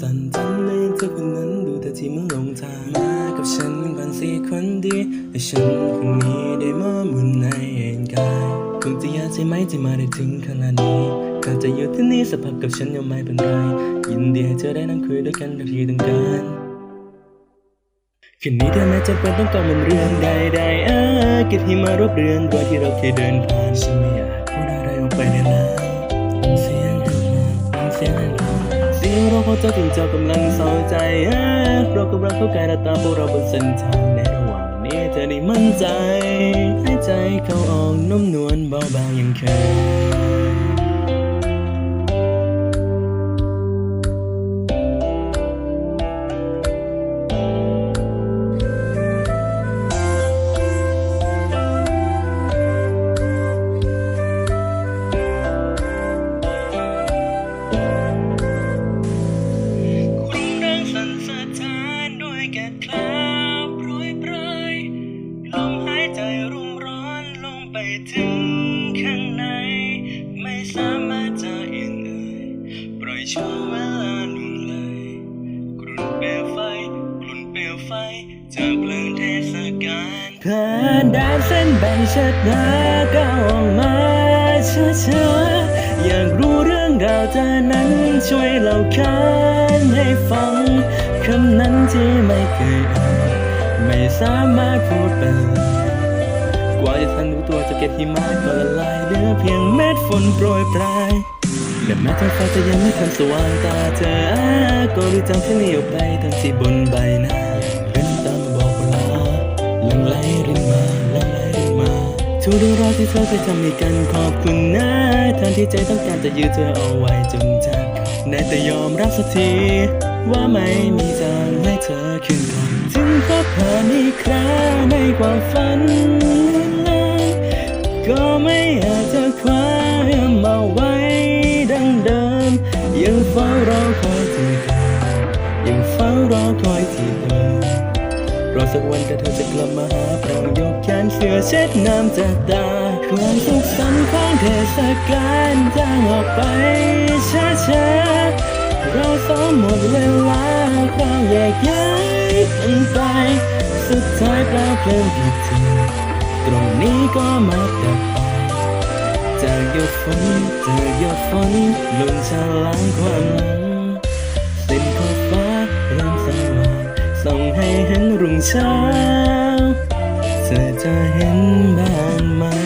สั่นจันเลยเธอคนนั้นดูแต่ที่มึงลงทางมากับฉันก่อนสิคนดีให้ฉันคนนี้ได้มาหมุนในเองกายคงจะยากใช่ไหมที่มาได้ถึงขนาดนี้ก็จะอยู่ที่นี่สักพักกับฉันยังไม่เป็นไรยินดีให้เธอได้นั่งคุยด้วยกันแบบที่ต้องการคืนนี้เธอแม้จะเป็นต้องการมันเรื่องใดๆเออเก็บให้มารบเรื่องรอยที่เราเคยเดินผ่านฉันไม่อยาก เสียงเราพอเจ้าถึงเจ้ากำลังเศร้าใจเรากำลังเข้าใกล้และตามพวกเราบนเส้นทางในระหว่างนี้เธอได้มั่นใจให้ใจเขาออกนุ่มนวลเบาบางยังเคย ลงไปถึงข้างใน ไม่สามารถจะเอียงเอ่ยปล่อยช่วงเวลาหนุ่งเลยกลุ่นเปลวไฟกลุ่นเปลวไฟจากเพลิงเทศกาลผ่านแดนเส้นแบ่งชะตาก้าวออกมาช้าๆอยากรู้เรื่องราวเธอนั้นช่วยเล่าขานให้ฟังคำนั้นที่ไม่เคยอ่านไม่สามารถพูดไปเลย กว่าจะทันรู้ตัวจะเก็บหิมะก็ละลายเหลือเพียงเม็ดฝนโปรยปลายและแม้ท้องฟ้าจะยังไม่ทันสว่างตาเธอ ก็รู้จำที่นี่ออกไปทั้งที่บนใบหน้าเป็นตามบอกเวลาหลังไหลรินมาหลังไหลรินมาทุกเรื่องราวที่เธอเคยทำให้กันขอบคุณนะแทนที่ใจต้องการจะยืดเธอเอาไว้จนจากได้แต่ยอมรับสักทีว่าไม่มีทางให้เธอขึ้นก่อนถึงพบผ่านอีกครั้งในความฝัน รอยที่เดิมรอสักวันแต่เธอจะกลับมาหาเรายกแขนเสื้อเช็ดน้ำจากตาความสุขสันต์ของเทศกาลจางออกไปช้าๆเราสองหมดเวลาความแยกย้ายกันไป สุดท้ายกลายเป็นผิดเธอตรงนี้ก็มาดับไปจากหยดฝนจากหยดฝนล่นฉลางความหลัง ให้เห็นรุ่งเช้า เธอจะเห็นบ้างไหม